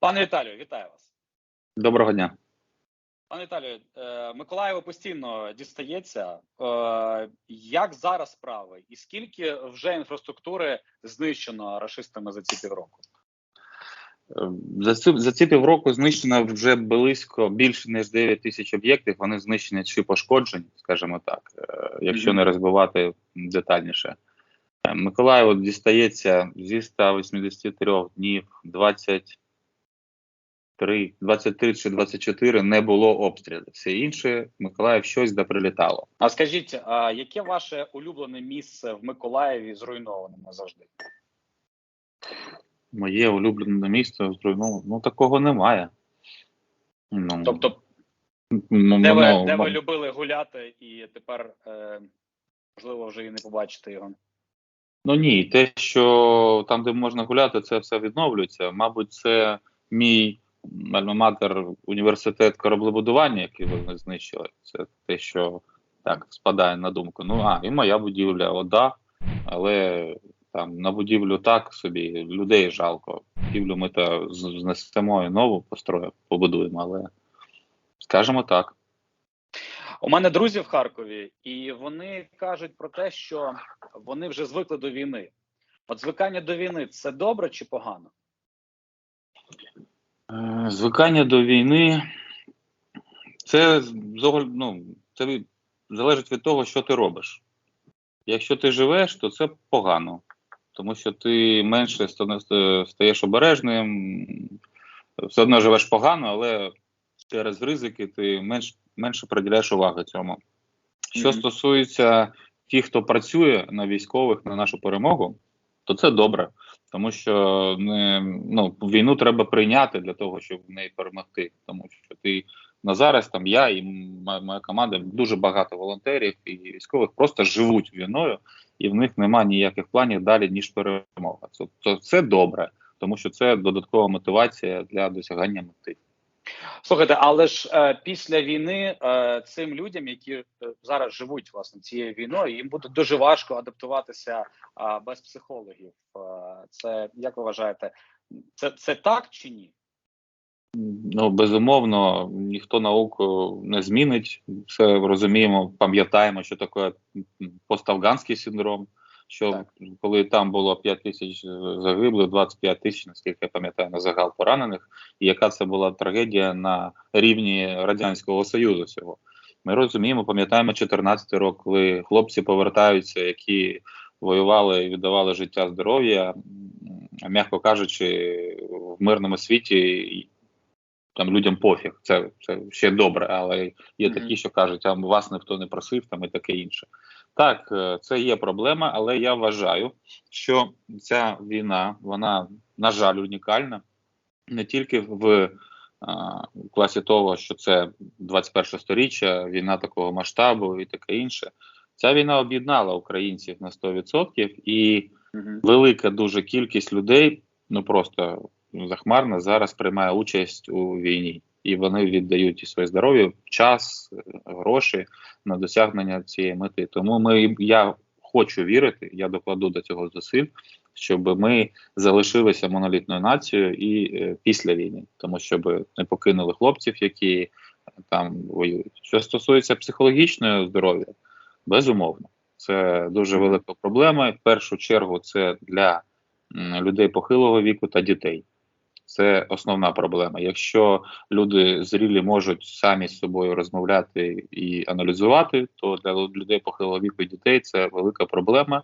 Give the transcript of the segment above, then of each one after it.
Пане Віталію, вітаю вас. Доброго дня. Пане Віталію, е, Миколаєву постійно дістається. Е, Як зараз справи? І скільки вже інфраструктури знищено рашистами за ці півроку? Е, За ці, за ці півроку знищено вже близько більше ніж 9 тисяч об'єктів. Вони знищені чи пошкоджені, скажімо так, якщо не розбивати детальніше. Миколаєву дістається зі 183 днів 23, 23 чи 24 не було обстрілів. Все інше Миколаїв щось да прилітало. А скажіть, а яке ваше улюблене місце в Миколаєві зруйноване назавжди? Моє улюблене місто зруйновано. Ну такого немає. Ну, Тобто, ну, де ви, ну, де ви ну, любили гуляти, і тепер е, можливо вже і не побачите його? Ну ні, те, що там, де можна гуляти, це все відновлюється. Мабуть, це мій альма-матер університет кораблебудування, який вони знищили. Це те, що так спадає на думку. Ну а і моя будівля, ода, але там на будівлю так собі людей жалко. Будівлю ми то знесемо і нову построїмо, побудуємо, але скажімо так. У мене друзі в Харкові, і вони кажуть про те, що вони вже звикли до війни. От звикання до війни це добре чи погано? Е, Звикання до війни це ну, це залежить від того, що ти робиш. Якщо ти живеш, то це погано, тому що ти менше ста- ста- стаєш обережним, все одно живеш погано, але через ризики ти менш, менше приділяєш уваги цьому. Що Мгм. стосується тих, хто працює на військових на нашу перемогу, то це добре, тому що не, ну, війну треба прийняти для того, щоб в неї перемогти. Тому що ти на зараз там я і моя, моя команда дуже багато волонтерів і військових просто живуть війною, і в них немає ніяких планів далі ніж перемога. Це, це, це добре, тому що це додаткова мотивація для досягання мети. Слухайте, але ж е, після війни е, цим людям, які е, зараз живуть власне цією війною, їм буде дуже важко адаптуватися е, без психологів. Е, це як ви вважаєте, це, це так чи ні? Ну, безумовно, ніхто науку не змінить. Все розуміємо, пам'ятаємо, що таке поставганський синдром. Що Так. коли там було 5 тисяч загиблих, 25 тисяч, наскільки я пам'ятаю, на загал поранених, і яка це була трагедія на рівні Радянського Союзу всього. Ми розуміємо, пам'ятаємо 14 рок, коли хлопці повертаються, які воювали і віддавали життя здоров'я, м'яко кажучи, в мирному світі там людям пофіг, це, це ще добре, але є такі, що кажуть, а вас ніхто не просив, там і таке інше. Так, е, це є проблема, але я вважаю, що ця війна, вона, на жаль, унікальна не тільки в а, класі того, що це 21 сторіччя, війна такого масштабу і таке інше. Ця війна об'єднала українців на 100%, і Угу. велика дуже кількість людей, ну просто захмарно зараз приймає участь у війні, і вони віддають і своє здоров'я, час, е, гроші на досягнення цієї мети. Тому ми я хочу вірити, я докладу до цього зусиль, щоб ми залишилися монолітною нацією і е, після війни, тому щоб не покинули хлопців, які е, там воюють. Що стосується психологічного здоров'я, безумовно. Це дуже велика проблема. В першу чергу це для людей похилого віку та дітей. Це основна проблема. Якщо люди зрілі можуть самі з собою розмовляти і аналізувати, то для людей похилого віку і дітей це велика проблема.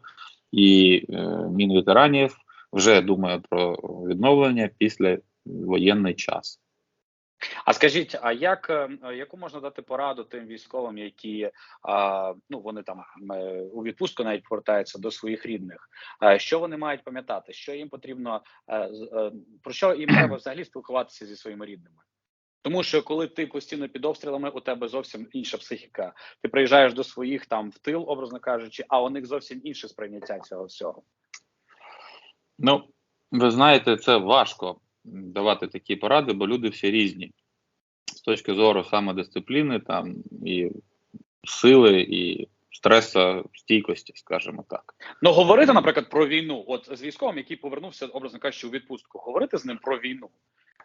І е, Мінветеранів вже думає про відновлення після воєнний час. А скажіть, а як е, яку можна дати пораду тим військовим, які а, ну вони там е, у відпустку навіть повертаються до своїх рідних? А, що вони мають пам'ятати? Що їм потрібно е, е, про що їм треба взагалі спілкуватися зі своїми рідними? Тому що коли ти постійно під обстрілами, у тебе зовсім інша психіка. Ти приїжджаєш до своїх там в тил, образно кажучи, а у них зовсім інше сприйняття цього всього. Ну, ви знаєте, це важко давати такі поради, бо люди всі різні. З точки зору самодисципліни, там і сили, і стресостійкості, скажімо так. Ну говорити, наприклад, про війну, от з військовим, який повернувся, образно кажучи, у відпустку, говорити з ним про війну,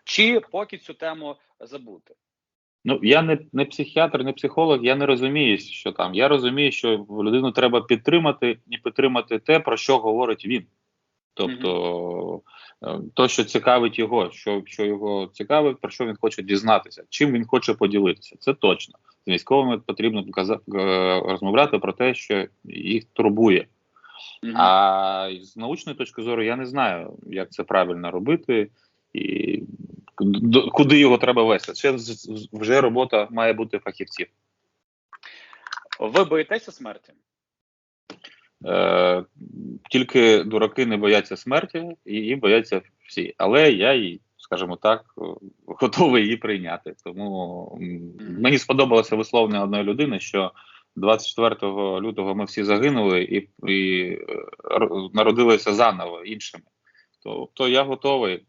чи поки цю тему забути? Ну я не не психіатр, не психолог. Я не розумію, що там. Я розумію, що людину треба підтримати і підтримати те, про що говорить він. Тобто mm-hmm. то, що цікавить його, що що його цікавить, про що він хоче дізнатися, чим він хоче поділитися, це точно. З військовими потрібно е, розмовляти про те, що їх турбує. А з научної точки зору я не знаю, як це правильно робити і куди його треба вести. Це вже робота має бути фахівців. Ви боїтеся смерті? Е, Тільки дураки не бояться смерті, і бояться всі. Але я скажімо так, готовий її прийняти. Тому мені сподобалося висловлення одної людини, що 24 лютого ми всі загинули і і е, народилися заново іншими. Тобто я готовий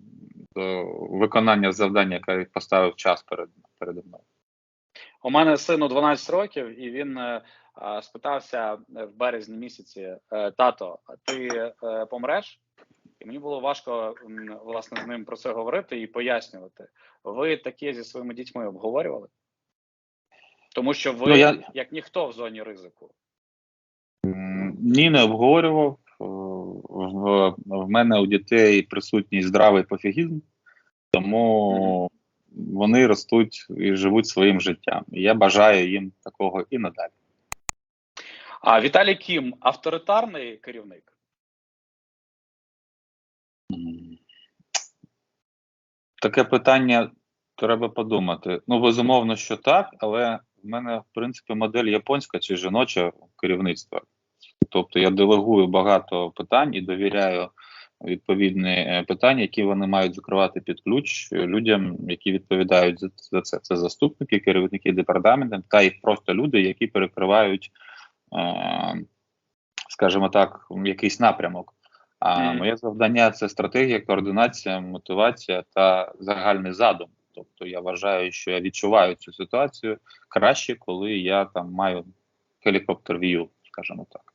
до виконання завдання, яке поставив час перед передо мною. У мене сину 12 років, і він е, спитався в березні місяці: е, тато, а ти е, помреш? І мені було важко власне з ним про це говорити і пояснювати. Ви таке зі своїми дітьми обговорювали? Тому що ви, ну, я... як ніхто в зоні ризику. Ні, не обговорював. В, в мене у дітей присутній здравий пофігізм, тому вони ростуть і живуть своїм життям. І я бажаю їм такого і надалі. А Віталій Кім авторитарний керівник? Таке питання треба подумати. Ну, безумовно, що так, але в мене, в принципі, модель японська чи жіноча керівництва. Тобто я делегую багато питань і довіряю відповідні е, питання, які вони мають закривати під ключ людям, які відповідають за це. Це заступники, керівники департаментів та й просто люди, які перекривають, скажімо так, якийсь напрямок. А моє завдання це стратегія, координація, мотивація та загальний задум. Тобто я вважаю, що я відчуваю цю ситуацію краще, коли я там маю гелікоптер в'ю, скажімо так.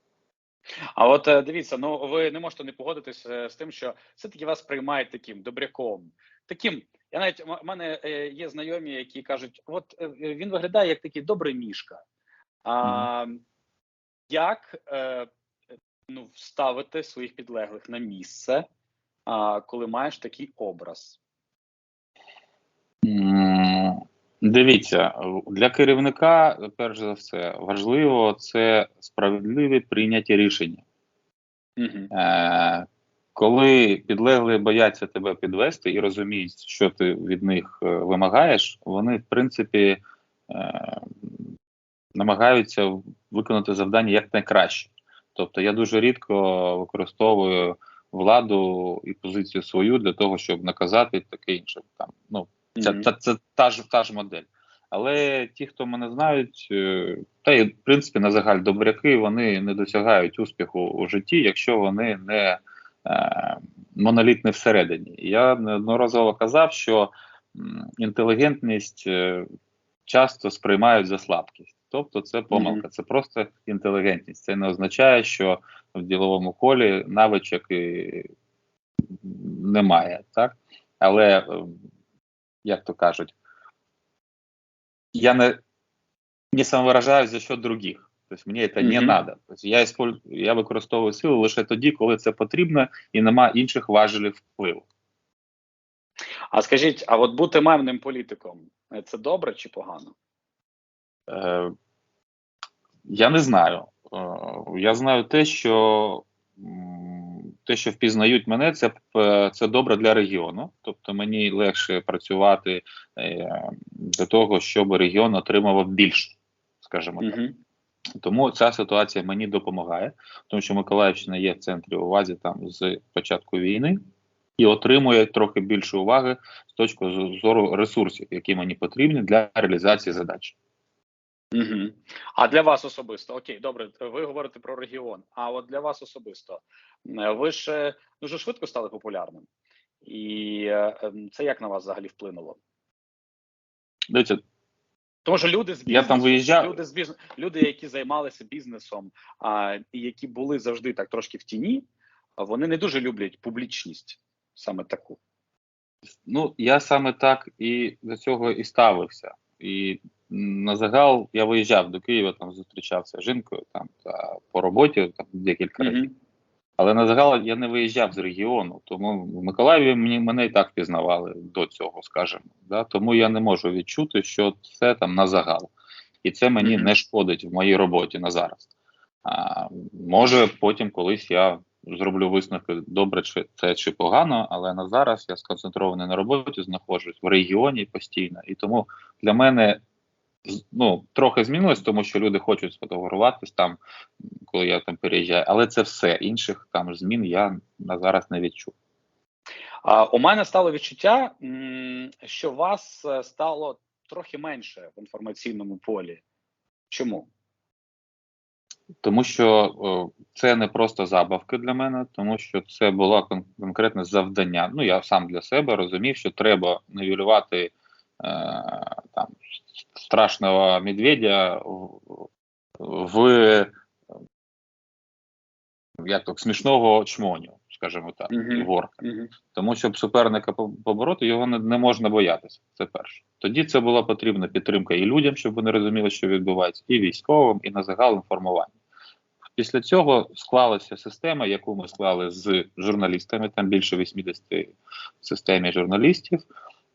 А от е, дивіться, ну ви не можете не погодитися е, з тим, що все-таки вас приймають таким добряком. Таким, я навіть в мене е, є знайомі, які кажуть, от він виглядає як такий добрий мішка. А mm. Як е, ну, вставити своїх підлеглих на місце, а, коли маєш такий образ? Дивіться, для керівника, перш за все, важливо це справедливі прийняті рішення. Угу. Е, Коли підлеглі бояться тебе підвести і розуміють, що ти від них е, вимагаєш, вони, в принципі, е, намагаються виконати завдання якнайкраще. Тобто я дуже рідко використовую владу і позицію свою для того, щоб наказати таке інше. Там, ну, це, це, це та ж та ж модель. Але ті, хто мене знають, е, та й в принципі на загаль добряки, вони не досягають успіху у житті, якщо вони не е, монолітні всередині. Я неодноразово казав, що інтелігентність е, часто сприймають за слабкість. Тобто це помилка, це просто інтелігентність. Це не означає, що в діловому колі навичок немає, так? Але ем, як то кажуть, я не, не самовиражаюсь за що других. Тобто мені це не треба. Тобто я я використовую силу лише тоді, коли це потрібно і нема інших важелів впливу. А скажіть, а от бути мемним політиком це добре чи погано? Е, Я не знаю. Е, Я знаю те, що те, що впізнають мене, це це добре для регіону. Тобто мені легше працювати е, для того, щоб регіон отримував більше, скажімо так. Тому ця ситуація мені допомагає, тому що Миколаївщина є в центрі уваги там з початку війни і отримує трохи більше уваги з точки зору ресурсів, які мені потрібні для реалізації задач. Угу. А для вас особисто окей, добре, ви говорите про регіон. А от для вас особисто ви ж дуже швидко стали популярним, і е, ем, це як на вас взагалі вплинуло? Дивіться, Тому що люди з Я бізнесу, там виїжджав. люди з бізнесу, люди, які займалися бізнесом, а, і які були завжди так трошки в тіні, вони не дуже люблять публічність саме таку. Ну, я саме так і до цього і ставився. І на загал я виїжджав до Києва, там зустрічався з жінкою там та по роботі там декілька разів. Мгм. Але на загал я не виїжджав з регіону, тому в Миколаєві мені мене і так впізнавали до цього, скажімо. Да? Тому я не можу відчути, що це там на загал. І це мені Мгм. не шкодить в моїй роботі на зараз. А, може, потім колись я зроблю висновки, добре чи це чи погано, але на зараз я сконцентрований на роботі, знаходжусь в регіоні постійно. І тому для мене ну, трохи змінилось, тому що люди хочуть сфотографуватись там, коли я там переїжджаю, але це все. Інших там змін я на зараз не відчув. А, у мене стало відчуття, що вас е, стало трохи менше в інформаційному полі. Чому? Тому що о, це не просто забавки для мене, тому що це було кон- конкретне завдання. Ну я сам для себе розумів, що треба нивелювати е, там страшного медведя в, як то смішного чмоню, скажімо так, і ворка. Мгм. Тому щоб суперника по- побороти, його не, не можна боятися. Це перше. Тоді це була потрібна підтримка і людям, щоб вони розуміли, що відбувається, і військовим, і на загал інформування. Після цього склалася система, яку ми склали з журналістами. Там більше 80 в системі журналістів,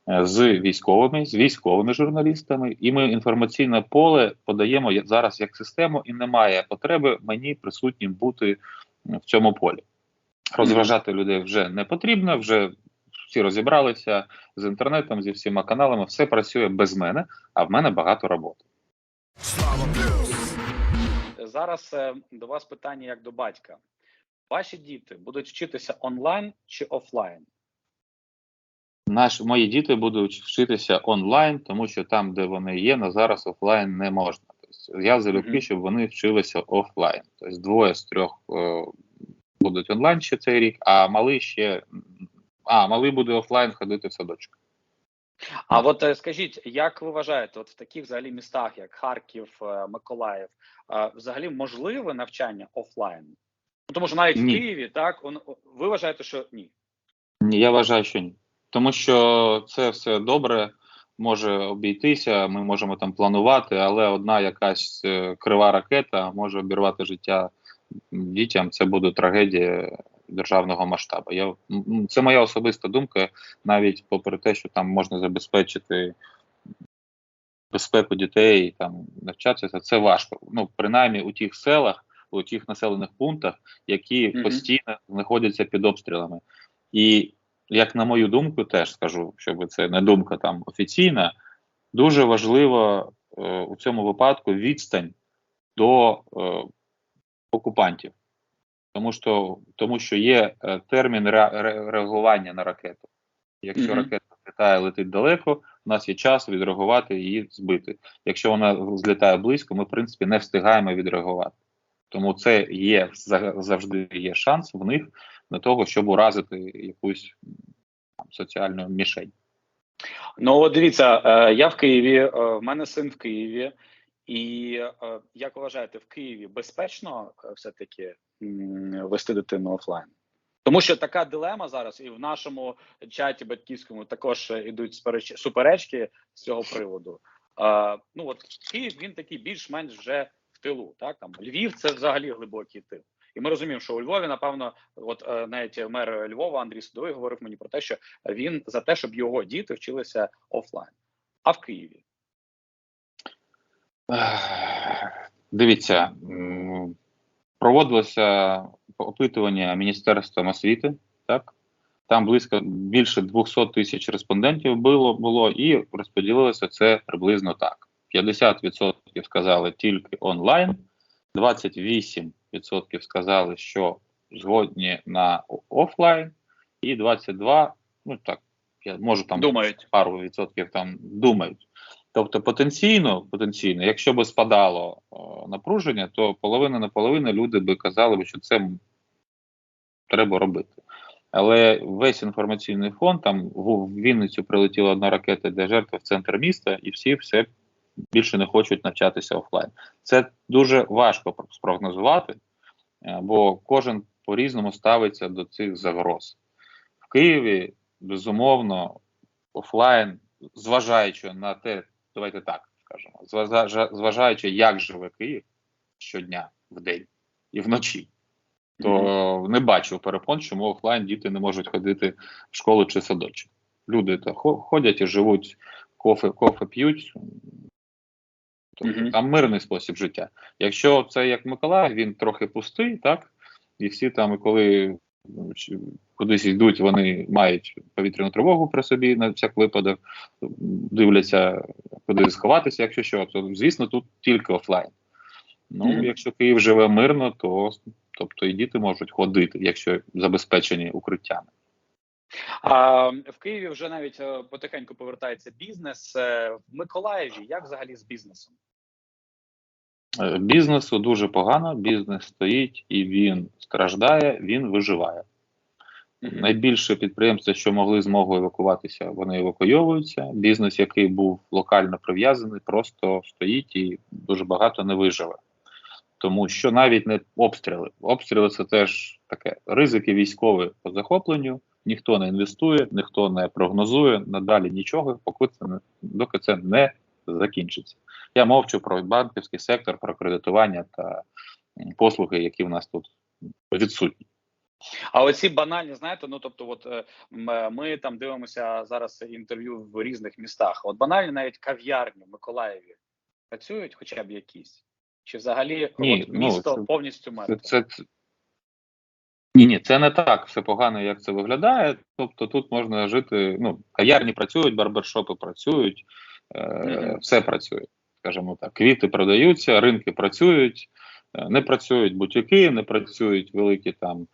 з військовими, з військовими журналістами. І ми інформаційне поле подаємо зараз як систему, і немає потреби мені присутнім бути в цьому полі. Розважати людей вже не потрібно, вже всі розібралися з інтернетом, зі всіма каналами, все працює без мене, а в мене багато роботи. Зараз е, до вас питання як до батька. Ваші діти будуть вчитися онлайн чи офлайн? Наш мої діти будуть вчитися онлайн, тому що там, де вони є, на зараз офлайн не можна. Тобто я залюбки, щоб вони вчилися офлайн. Тобто двоє з трьох е, будуть онлайн ще цей рік, а малий ще а малий буде офлайн ходити в садочок. А от е, скажіть, як ви вважаєте, от в таких взагалі містах, як Харків, е, Миколаїв, е, взагалі можливе навчання офлайн? Ну, Тому що навіть Ні. в Києві, так он- ви вважаєте, що ні. Ні, я вважаю, що ні. Тому що це все добре може обійтися, ми можемо там планувати, але одна якась е, крива ракета може обірвати життя дітям. Це буде трагедія державного масштабу. Я, це моя особиста думка, навіть попри те, що там можна забезпечити безпеку дітей, там навчатися, це важко. Ну, принаймні у тих селах, у тих населених пунктах, які Мгм. постійно знаходяться під обстрілами. І як на мою думку, теж скажу, щоб це не думка там офіційна, дуже важливо е, у цьому випадку відстань до е, окупантів, тому що, тому що є е, термін ре, ре- реагування на ракету. Якщо Мгм. ракета літає, летить далеко, у нас є час відреагувати і її збити. Якщо вона злітає близько, ми в принципі не встигаємо відреагувати. Тому це є за- завжди є шанс в них на того, щоб уразити якусь там, соціальну мішень. Ну, от дивіться, е, я в Києві, е, в мене син в Києві, і е, як ви вважаєте, в Києві безпечно все-таки вести дитину офлайн? Тому що така дилема зараз, і в нашому чаті батьківському також спереч- суперечки з цього приводу. Ну от Київ він такий більш-менш вже в тилу. Так там Львів це взагалі глибокий тил. І ми розуміємо, що у Львові, напевно, от е, навіть мер Львова Андрій Судовий говорив мені про те, що він за те, щоб його діти вчилися офлайн. А в Києві Дивіться, проводилося опитування Міністерством освіти, так? Там близько більше 200 тисяч респондентів було, було і розподілилося це приблизно так: 50% сказали тільки онлайн, 28% сказали, що згодні на офлайн, і 22%, ну так, я можу там думають. пару відсотків там думають. Тобто потенційно, потенційно, якщо би спадало о, напруження, то половина на половину люди би казали, що це треба робити. Але весь інформаційний фон там в Вінницю прилетіла одна ракета для жертв в центр міста, і всі все більше не хочуть навчатися офлайн. Це дуже важко спрогнозувати, е, бо кожен по-різному ставиться до цих загроз. В Києві, безумовно, офлайн, зважаючи на те, давайте так скажемо, зважаючи, як живе Київ щодня в день і вночі, то не бачу перепон, чому офлайн діти не можуть ходити в школу чи садочок. Люди то ходять і живуть, кофе, кофе п'ють. Тобто mm -hmm. там мирний спосіб життя. Якщо це як Миколаїв, він трохи пустий, так? І всі там, коли кудись йдуть, вони мають повітряну тривогу при собі на всяк випадок, дивляться, куди сховатися, якщо що, то звісно, тут тільки офлайн. Ну, mm -hmm. якщо Київ живе мирно, то тобто і діти можуть ходити, якщо забезпечені укриттями. А в Києві вже навіть е, потихеньку повертається бізнес. Е, в Миколаєві як взагалі з бізнесом? Е, бізнесу дуже погано. Бізнес стоїть і він страждає, він виживає. Найбільше підприємства, що могли змогу евакуватися, вони евакуйовуються. Бізнес, який був локально прив'язаний, просто стоїть і дуже багато не виживе. Тому що навіть не обстріли. Обстріли це теж таке ризики військові по захопленню. Ніхто не інвестує, ніхто не прогнозує надалі нічого, поки це не доки це не закінчиться. Я мовчу про банківський сектор, про кредитування та послуги, які в нас тут відсутні. А оці банальні, знаєте, ну тобто, от ми там дивимося зараз інтерв'ю в різних містах. От банальні навіть кав'ярні в Миколаєві працюють, хоча б якісь, чи взагалі Ні, от, місто ну, це, повністю мертве? Це, це, ні, ні, це не так все погано, як це виглядає. Тобто тут можна жити. Ну, кав'ярні працюють, барбершопи працюють, е, все працює, скажімо так. Квіти продаються, ринки працюють, е, не працюють бутіки, не працюють великі там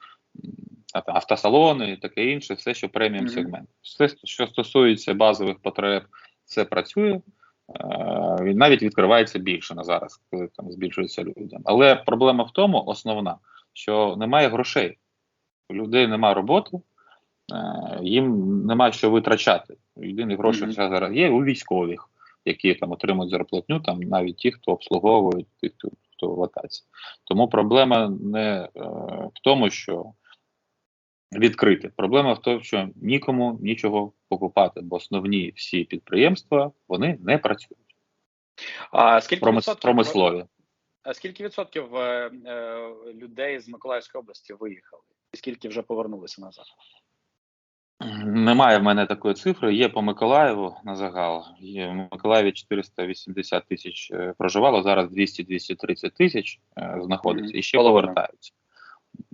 автосалони і таке інше, все, що преміум сегмент. Все, що стосується базових потреб, це працює. Він навіть відкривається більше на зараз, коли там збільшується людям. Але проблема в тому, основна, що немає грошей. У людей немає роботи, е, їм немає що витрачати. Єдині гроші mm -hmm. зараз є у військових, які там отримують зарплатню, там навіть ті, хто обслуговують, тих, хто в локації. Тому проблема не е, в тому, що відкрити. Проблема в тому, що нікому нічого покупати, бо основні всі підприємства вони не працюють. А скільки Промис... промислові? А скільки відсотків е, е, людей з Миколаївської області виїхали? Скільки вже повернулися назад? Немає в мене такої цифри. Є по Миколаєву на загал. Є в Миколаєві 480 тисяч е, проживало. Зараз 200-230 тисяч е, знаходиться і ще повертаються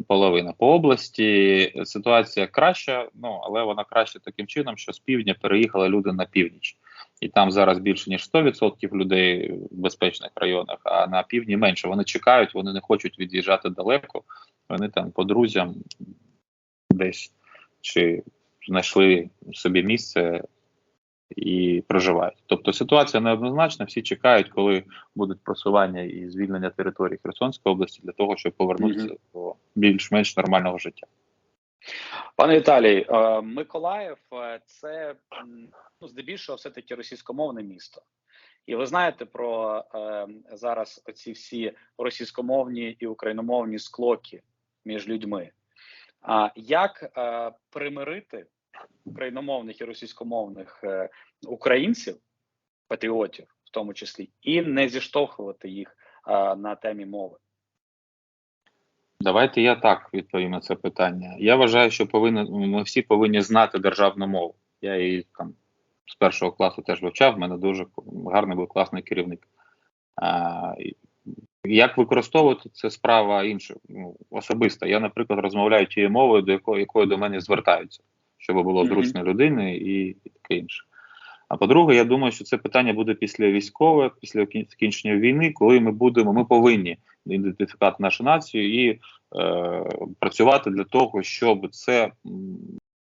половина по області. Ситуація краща, ну але вона краща таким чином, що з півдня переїхали люди на північ, і там зараз більше ніж 100% людей в безпечних районах. А на півдні менше. Вони чекають, вони не хочуть від'їжджати далеко. Вони там по друзям десь чи знайшли собі місце і проживають. Тобто ситуація неоднозначна. Всі чекають, коли будуть просування і звільнення території Херсонської області для того, щоб повернутися mm -hmm. до більш-менш нормального життя. Пане Віталій, е, Миколаїв е, це ну, здебільшого все таки російськомовне місто. І ви знаєте про е, зараз оці всі російськомовні і україномовні склоки між людьми. А як примирити україномовних і російськомовних українців, патріотів, в тому числі, і не зіштовхувати їх на темі мови. Давайте я так відповім на це питання. Я вважаю, що повинен, ми всі повинні знати державну мову. Я її там з першого класу теж вивчав, в мене дуже гарний був класний керівник. А, Як використовувати це справа інша, ну, особиста. Я, наприклад, розмовляю тією мовою, до якої, якої до мене звертаються щоб було зручно людини і, і таке інше. А по-друге, я думаю, що це питання буде після військове, після закінчення війни, коли ми будемо, ми повинні ідентифікувати нашу націю і е, працювати для того, щоб це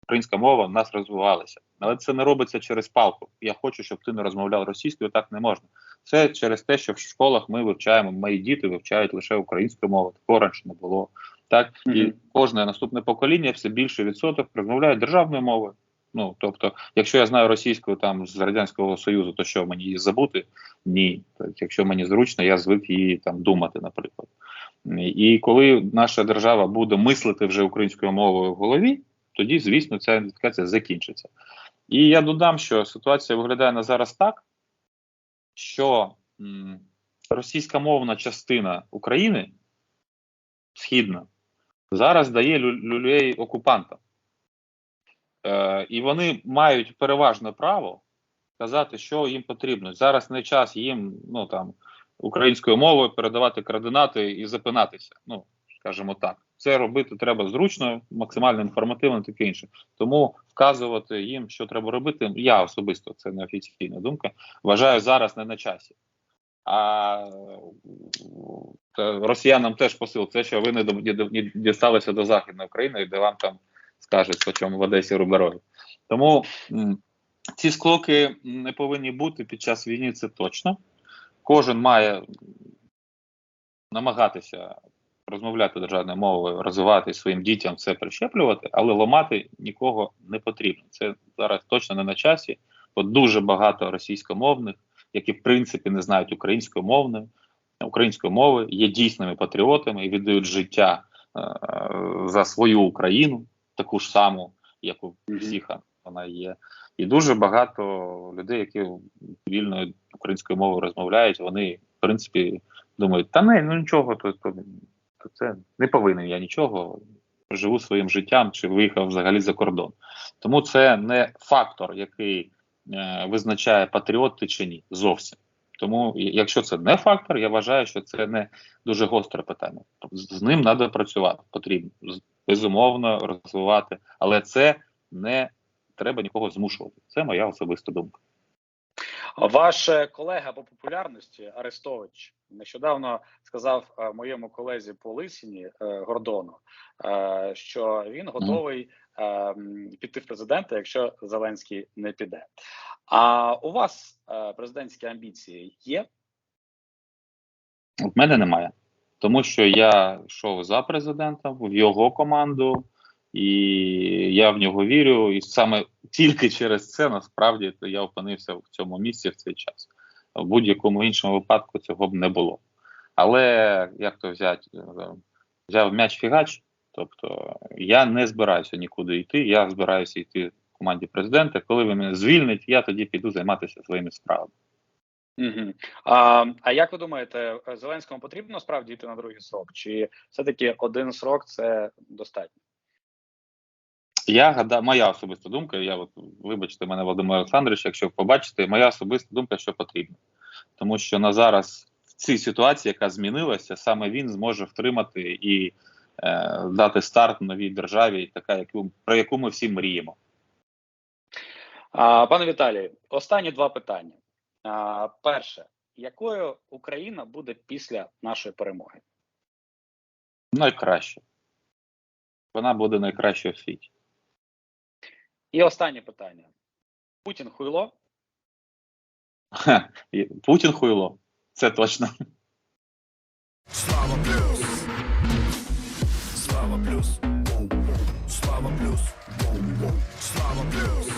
українська мова в нас розвивалася. Але це не робиться через палку. Я хочу, щоб ти не розмовляв російською, так не можна. Це через те, що в школах ми вивчаємо, мої діти вивчають лише українську мову, такого раніше не було. Так mm -hmm. і кожне наступне покоління все більше відсоток розмовляє державною мовою. Ну тобто, якщо я знаю російську там з радянського союзу, то що мені її забути? Ні. Тобто, якщо мені зручно, я звик її там думати, наприклад. І коли наша держава буде мислити вже українською мовою в голові, тоді, звісно, ця ідентифікація закінчиться. І я додам, що ситуація виглядає на зараз так, що м, російськомовна частина України східна зараз дає лю- люлей окупантам. Е, і вони мають переважне право казати, що їм потрібно. Зараз не час їм ну там українською мовою передавати координати і запинатися. Ну скажімо так, це робити треба зручно, максимально інформативно, таке інше. Тому вказувати їм, що треба робити. Я особисто це не офіційна думка. Вважаю зараз не на часі. А росіянам теж посил. Це що ви не дісталися до Західної України, де вам там скажуть, по чому в Одесі руберові. Тому ці склоки не повинні бути під час війни, це точно. Кожен має намагатися розмовляти державною мовою, розвивати своїм дітям це прищеплювати, але ламати нікого не потрібно. Це зараз точно не на часі, бо дуже багато російськомовних, які в принципі не знають української мови, української мови, є дійсними патріотами і віддають життя е, за свою Україну, таку ж саму, як у всіх вона є. І дуже багато людей, які вільною українською мовою розмовляють, вони в принципі думають, та не, ну нічого, то, то, то це не повинен я нічого. Живу своїм життям чи виїхав взагалі за кордон. Тому це не фактор, який е, визначає патріот ти чи ні, зовсім. Тому, якщо це не фактор, я вважаю, що це не дуже гостре питання. Тобто з ним треба працювати, потрібно безумовно розвивати, але це не треба нікого змушувати. Це моя особиста думка. Ваш колега по популярності Арестович нещодавно сказав е, моєму колезі по Лисіні е, Гордону, е, що він готовий піти в президенти, якщо Зеленський не піде. А у вас президентські амбіції є? В мене немає, тому що я йшов за президентом в його команду, і я в нього вірю. І саме тільки через це насправді то я опинився в цьому місці в цей час. В будь-якому іншому випадку цього б не було. Але як то взяти, взяв м'яч фігач, тобто я не збираюся нікуди йти. Я збираюся йти в команді президента. Коли він мене звільнить, я тоді піду займатися своїми справами. Угу. А, а як ви думаєте, Зеленському потрібно справді йти на другий срок? Чи все-таки один срок це достатньо? Я гадаю, моя особиста думка. Я от вибачте мене, Володимир Олександрович, якщо побачите, моя особиста думка, що потрібно, тому що на зараз в цій ситуації, яка змінилася, саме він зможе втримати і е, дати старт новій державі, така яку про яку ми всі мріємо. А, пане Віталію, останні два питання. Перше, якою Україна буде після нашої перемоги? Найкраще. Вона буде найкращою в світі. І останнє питання. Путін хуйло? Ха, Путін хуйло. Це точно. Слава плюс. Слава плюс. Слава плюс. Слава плюс.